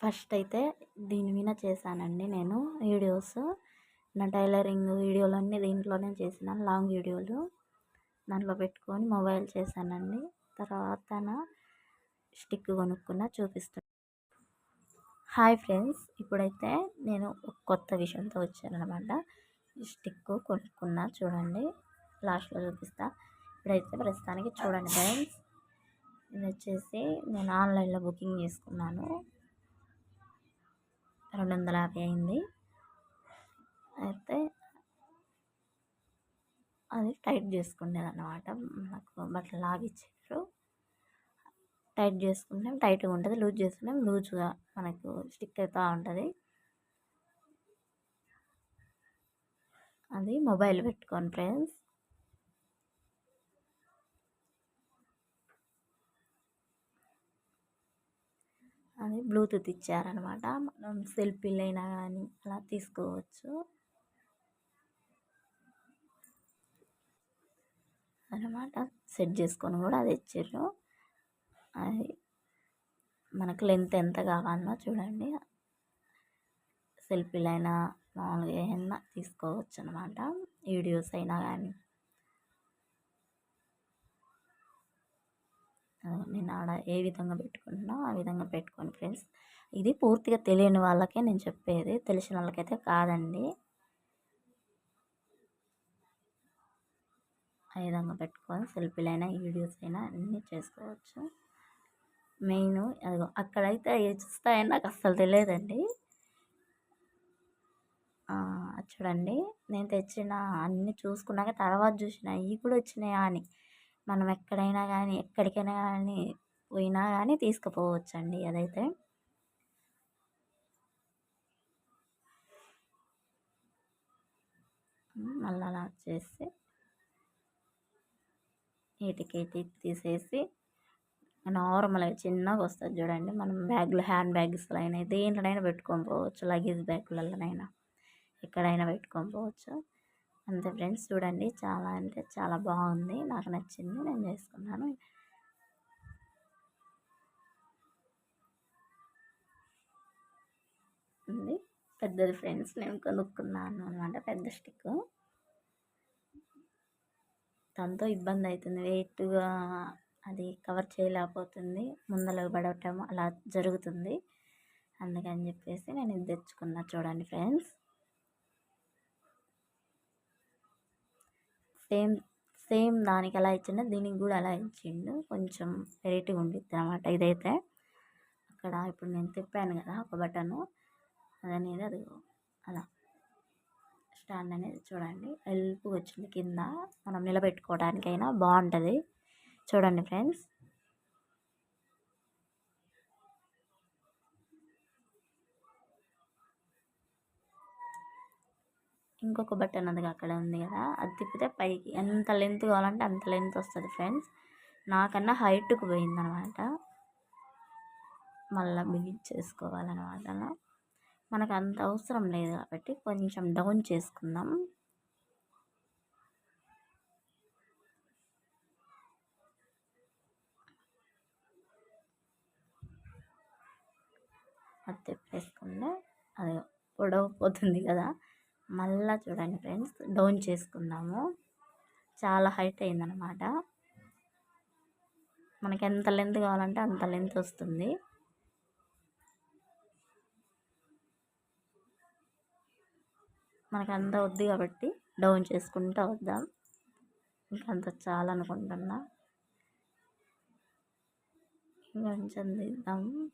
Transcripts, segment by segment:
First అయితే దీని మీద చేశానండి నేను వీడియోస్. నా టైలరింగ్ వీడియోలన్నీ దీంట్లోనే చేసిన లాంగ్ వీడియోలు దాంట్లో పెట్టుకొని మొబైల్ చేశానండి. తర్వాత నా స్టిక్ కొనుక్కున్న చూపిస్తాను హాయ్ ఫ్రెండ్స్ ఇప్పుడైతే నేను కొత్త విషయంతో వచ్చానమాట ఈ స్టిక్ కొనుక్కున్నా చూడండి లాస్ట్లో చూపిస్తా. ఇప్పుడైతే ప్రస్తుతానికి చూడండి ఫ్రెండ్స్. ఇది వచ్చేసి నేను ఆన్లైన్లో బుకింగ్ చేసుకున్నాను. రెండు వందల యాభై అయింది. అయితే అది టైట్ చేసుకునేది అనమాట నాకు బట్టలు లాగిచ్చారు. టైట్ చేసుకుంటే టైట్గా ఉంటుంది లూజ్ చేసుకుంటే లూజ్గా మనకు స్టిక్ అవుతూ ఉంటుంది. అది మొబైల్ పెట్టుకోండి ఫ్రెండ్స్. బ్లూటూత్ ఇచ్చారనమాట మనం సెల్ఫీలైనా కానీ అలా తీసుకోవచ్చు. అనమాట సెట్ చేసుకొని కూడా అది ఇచ్చారు. అది మనకు లెంత్ ఎంత కావాలన్నా చూడండి. సెల్ఫీలైనా మామూలుగా ఏమైనా తీసుకోవచ్చు అనమాట వీడియోస్ అయినా కానీ నేను ఆడ ఏ విధంగా పెట్టుకుంటున్నా ఆ విధంగా పెట్టుకోండి ఫ్రెండ్స్. ఇది పూర్తిగా తెలియని వాళ్ళకే నేను చెప్పేది. తెలిసిన వాళ్ళకైతే కాదండి. ఆ విధంగా పెట్టుకొని సెల్ఫీలైనా వీడియోస్ అయినా అన్నీ చేసుకోవచ్చు. మెయిన్ అదిగో అక్కడైతే చూస్తాయని నాకు అస్సలు తెలియదండి. చూడండి. నేను తెచ్చిన అన్నీ చూసుకున్నాక తర్వాత చూసిన ఇవి కూడా వచ్చినాయా అని. మనం ఎక్కడైనా కానీ ఎక్కడికైనా కానీ పోయినా కానీ తీసుకుపోవచ్చు అండి అదైతే. మళ్ళీ అలా చేసి వీటికి తీసేసి నార్మల్గా చిన్నగా వస్తుంది చూడండి. మనం బ్యాగ్లో హ్యాండ్ బ్యాగ్స్లో అయినా దేంట్లోనైనా పెట్టుకొని పోవచ్చు. లగేజ్ బ్యాగ్లలోనైనా ఎక్కడైనా పెట్టుకొని పోవచ్చు. అంతే ఫ్రెండ్స్. చూడండి చాలా అంటే చాలా బాగుంది. నాకు నచ్చింది. నేను చేసుకున్నాను. ఉంది. పెద్దది ఫ్రెండ్స్. నేను కొనుక్కున్నాను అనమాట పెద్ద స్టిక్. దాంతో ఇబ్బంది అవుతుంది. వెయిట్గా అది కవర్ చేయలేకపోతుంది. ముందలో పడటం అలా జరుగుతుంది. అందుకని చెప్పేసి నేను ఇది తెచ్చుకున్నా. చూడండి ఫ్రెండ్స్. సేమ్ సేమ్ దానికి ఎలా ఇచ్చిండో దీనికి కూడా అలా ఇచ్చిండు. కొంచెం వెరైటీగా ఉండిద్ది అనమాట ఇదైతే. అక్కడ ఇప్పుడు నేను తిప్పాను కదా ఒక బటను. అదనేది అది అలా. స్టాండ్ అనేది చూడండి. హెల్ప్ వచ్చింది కింద. మనం నిలబెట్టుకోవడానికైనా బాగుంటుంది. చూడండి ఫ్రెండ్స్. ఇంకొక బటన్ అది అక్కడ ఉంది కదా అది తిప్పితే పైకి ఎంత లెంత్ కావాలంటే అంత లెంత్ వస్తుంది ఫ్రెండ్స్. నాకన్నా హైట్కు పోయిందనమాట. మళ్ళీ బిగించేసుకోవాలన్నమాట చేసుకోవాలన్నమాట మనకు అంత అవసరం లేదు కాబట్టి కొంచెం డౌన్ చేసుకుందాం. అది తిప్పేసుకుంటే అది పొడవు పోతుంది కదా. మళ్ళీ చూడండి ఫ్రెండ్స్ డౌన్ చేసుకుందాము. చాలా హైట్ అయిందనమాట మనకి ఎంత లెంత్ కావాలంటే అంత లెంత్ వస్తుంది. మనకు అంత వద్దు కాబట్టి డౌన్ చేసుకుంటూ వద్దాం. ఇంకంత చాలనుకుంటున్నా. ఇంకొంచెం తీద్దాం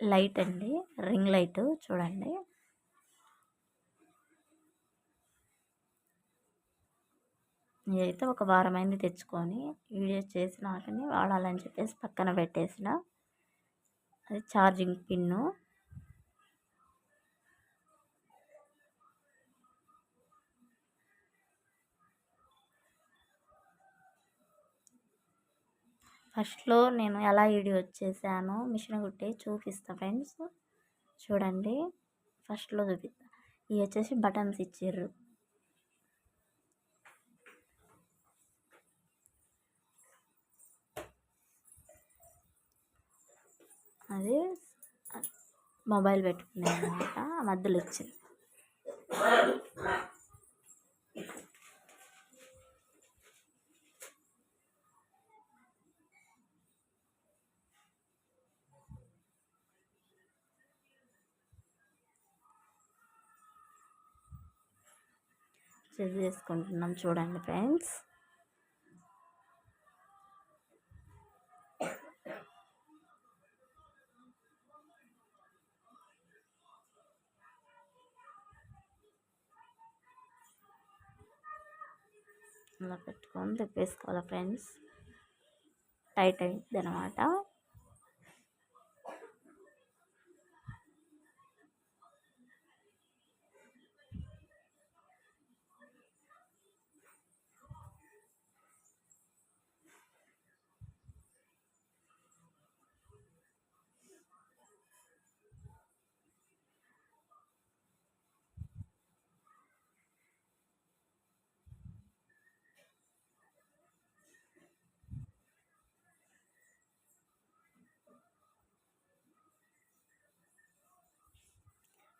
లైట్ అండి. రింగ్ లైట్ చూడండి. నేనైతే ఒక వారం అయింది తెచ్చుకొని వీడియో చేసినాకనే వాడాలని చెప్పేసి పక్కన పెట్టేసిన. అది ఛార్జింగ్ పిన్ను. ఫస్ట్లో నేను ఎలా వీడియో వచ్చేసాను మిషన్ కుట్టి చూపిస్తా ఫ్రెండ్స్. చూడండి ఫస్ట్లో చూపిస్తా. ఇవి వచ్చేసి బటన్స్ ఇచ్చారు అది మొబైల్ పెట్టుకున్నాను అనమాట మధ్యలో ఇచ్చింది చెక్ చేసుకుంటున్నాం చూడండి ఫ్రెండ్స్. అలా పెట్టుకొని తిప్పేసుకోవాలి ఫ్రెండ్స్. టైట్ అయింది అనమాట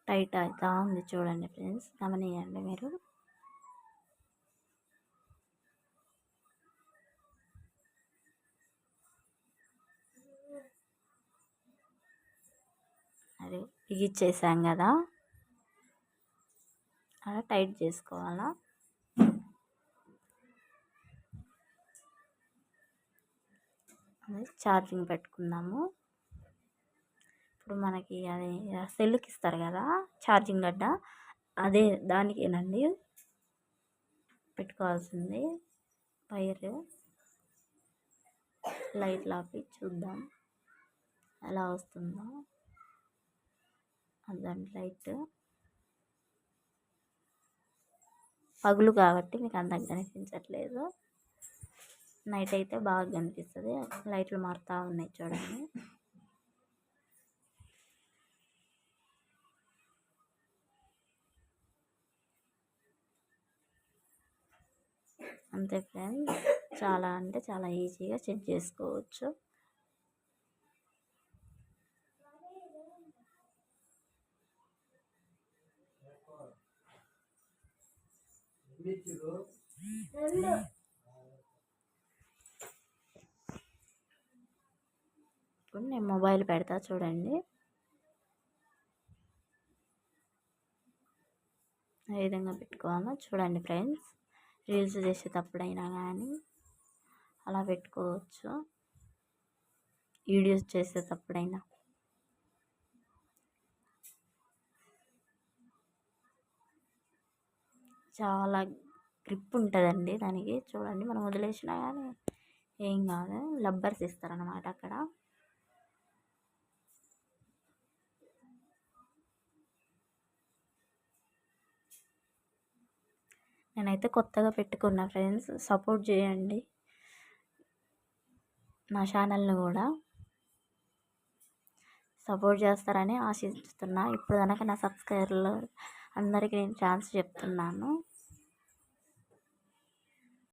టైట్ అవుతా ఉంది చూడండి ఫ్రెండ్స్. గమనియండి మీరు. అది బిగిచ్చేసాం కదా. అలా టైట్ చేసుకోవాలా? ఛార్జింగ్ పెట్టుకున్నాము ఇప్పుడు మనకి అది సెల్కి ఇస్తారు కదా ఛార్జింగ్ గడ్డ. అదే దానికేనండి పెట్టుకోవాల్సింది. వైర్ లైట్లు ఆపి చూద్దాం. ఎలా వస్తుందో. అదండి లైట్. పగులు కాబట్టి మీకు అంతగా కనిపించట్లేదు. నైట్ అయితే బాగా కనిపిస్తుంది. లైట్లు మారుతూ ఉన్నాయి చూడండి. అంతే ఫ్రెండ్స్ చాలా అంటే చాలా ఈజీగా చెక్ చేసుకోవచ్చు. ఇప్పుడు నేను మొబైల్ పెడతా చూడండి. ఏ విధంగా పెట్టుకోవాలో చూడండి ఫ్రెండ్స్ రీల్స్ చేసేటప్పుడైనా కానీ అలా పెట్టుకోవచ్చు. వీడియోస్ చేసేటప్పుడైనా. చాలా గ్రిప్ ఉంటుందండి దానికి. చూడండి మనం వదిలేసినా కానీ ఏం కాదు. లబ్బర్స్ ఇస్తారనమాట అక్కడ. నేనైతే కొత్తగా పెట్టుకున్నా ఫ్రెండ్స్ సపోర్ట్ చేయండి. నా ఛానల్ని కూడా సపోర్ట్ చేస్తారని ఆశిస్తున్నా. ఇప్పుడు కనుక నా సబ్స్క్రైబర్లు అందరికీ నేను ఛాన్స్ చెప్తున్నాను.